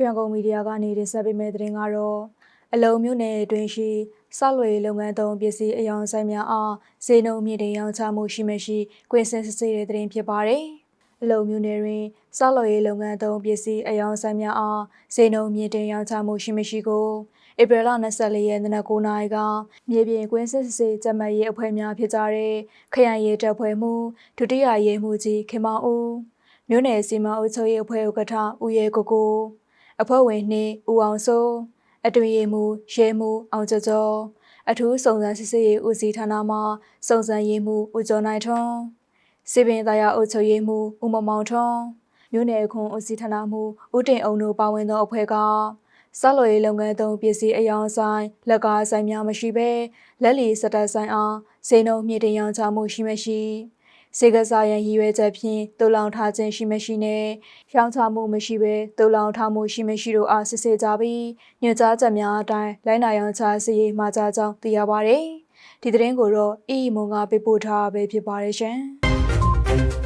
ရွှေရန်ကုန်မီဒီယာကနေတင်ဆက်ပေးမယ့်သတင်းကတော့အလုံမြို့နယ်အတွင်းရှိစလွေလုပ်ငန်းသုံးပစ္စည်းအယောင်ဆိုင်များအားဈေးနှုန်းမြင့်တင်ရောင်းချမှုရှိမရှိကွင်းစင်စစ်ဆေးတဲ့သတင်းဖြစ်ပါတယ်။အလုံမြို့နယ်တွင်စလွေလုပ်ငန်းသုံးပစ္စည်းအယောင်ဆိုင်များအားဈေးနှုန်းမြင့်တင်ရောင်းချမှုရှိမရှိကိုဧပြီလ24ရက်နေ့နက်9:00နာရီကမြေပြင်ကွင်းစစ်စစ်ကြက်မှတ်ရေးအဖွဲ့များဖြစ်ကြတဲ့ခရိုင်ရဲတပ်ဖွဲ့မှဒုတိယရဲမှူးကြီးခင်မောင်ဦးမြို့နယ်စီမံအုပ်ချုပ်ရေးအဖွဲ့ဥက္ကဋ္ဌဦးရဲကိုကို အဖွဲ့ဝင်နှင့်ဦးအောင်စိုးအတွင်ရမှုရဲမှုအောင်ကျော်ကျော်အထူးစုံစမ်းစစ်ဆေးရေးဦးစီးဌာနမှစုံစမ်းရေးမှုဦးကျော်နိုင်ထွန်းစီပင်တရားအုပ်ချုပ်ရေးမှုဦးမမောင်ထွန်းမြို့နယ်ခွန်ဦးစီးဌာနမှဦးတင်အောင်တို့ပါဝင်သောအဖွဲ့ကဆက်လွယ်ရေးလုပ်ငန်းသုံးပစ္စည်းအယောင်ဆိုင်လက်ကားဆိုင်များမရှိဘဲလက်လီစတက်ဆိုင်အားဈေးနှုန်းမြင့်တင်ရောင်းချမှုရှိမရှိ စေကစားရန်ရည်ရွယ်ချက်ဖြင့်တူလောင်ထားခြင်းရှိမရှိနဲ့ရောင်းချမှုမရှိဘဲတူလောင်ထားမှုရှိမရှိတို့အားစစ်ဆေးကြပြီးညွှန်ကြားချက်များအတိုင်းလိုင်းနာရောင်းချစီရေးမှာကြားကြောင်းသိရပါဗျ။ဒီသတင်းကိုတော့အီအီမွန်ကပေးပို့ထားပဲဖြစ်ပါတယ်ရှင်။